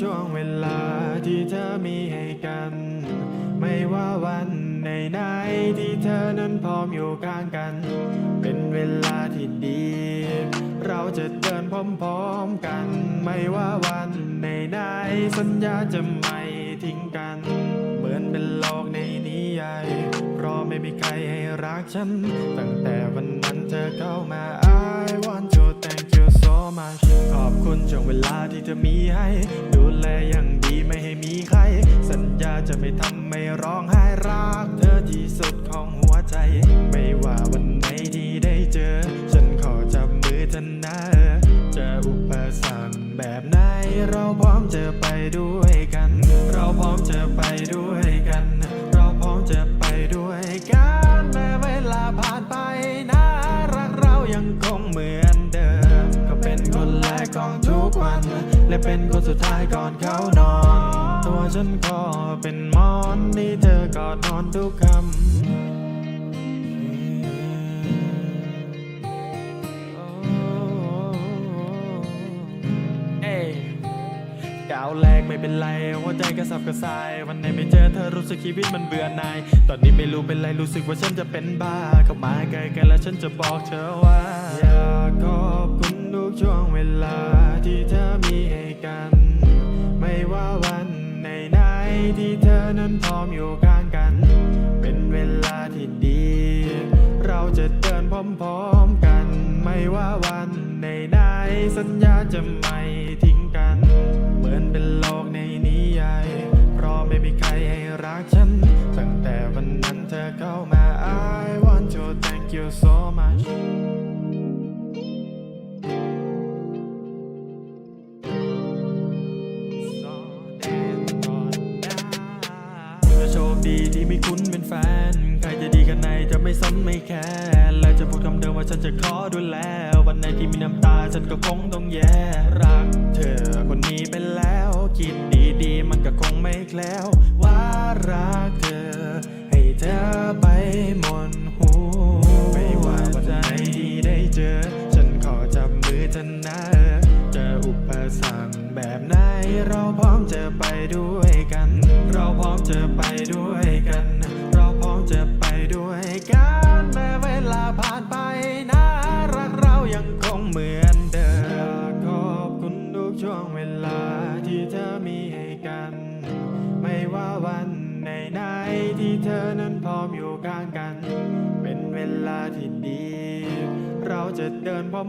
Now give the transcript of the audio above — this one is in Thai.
ช่วงเวลาที่เธอมีให้กัน ไม่ว่าวันไหนไหนๆที่เธอนั้นพร้อมอยู่ข้างกัน เป็นเวลาที่ดี เราจะเดินพร้อมๆกัน ไม่ว่าวันไหนไหนๆสัญญาจะไม่ทิ้งกัน เหมือนเป็นโลกในนิยายเพราะไม่มีใครให้รักฉัน ตั้งแต่วันนั้นเธอเข้ามา เวลาที่เธอมีให้ ดูแลอย่างดีไม่ให้มีใคร สัญญาจะไม่ทำไม่ร้องไห้รัก เธอที่สุดของหัวใจ ไม่ว่าวันไหนที่ได้เจอ ฉันขอจับมือเธอนะจะอุปสรรคแบบไหน เราพร้อมจะไปด้วยกัน เราพร้อมจะไปด้วยกัน เราพร้อมจะไปด้วยกันแม้เวลาผ่านไปนะรักเรายังคงเหมือน และเป็นคนสุดท้ายก่อนเขานอน ตัวฉันก็เป็นหมอนที่เธอกอดนอนทุกคำเอ้ยก้าวแรกไม่เป็นไรหัวใจกระสับกระส่าย วันไหนไม่เจอเธอรู้สึกชีวิตมันเบื่อหน่าย ตอนนี้ไม่รู้เป็นไรรู้สึกว่าฉันจะเป็นบ้า เข้ามาใกล้กันแล้วฉันจะบอกเธอว่า อยากขอบคุณทุกช่วงเวลา เป็นเวลาที่ดี เราจะเดินพร้อมๆกัน ไม่ว่าวันไหนไหนๆสัญญาจะไม่ ดีที่มีคุณเป็นแฟน ใครจะดีกันไหนจะไม่สนไม่แคร์และจะพูดคำเดิมว่าฉันจะขอดูแล วันไหนที่มีน้ำตาฉันก็คงต้องแย่ รักเธอคนนี้ไปแล้ว คิดดีๆมันก็คงไม่แคล้ว ว่ารักเธอ ให้เธอไปหมดหูไม่ว่าวันไหนที่ได้เจอ ฉันขอจับมือเธอนะเจออุปสรรคแบบไหนเราพร้อมจะไปด้วยกัน เราพร้อมจะไป ที่เธอมีให้กัน ไม่ว่าวันไหนไหนที่เธอนั้นพร้อมอยู่ข้างกัน เป็นเวลาที่ดี เราจะเดินพร้อม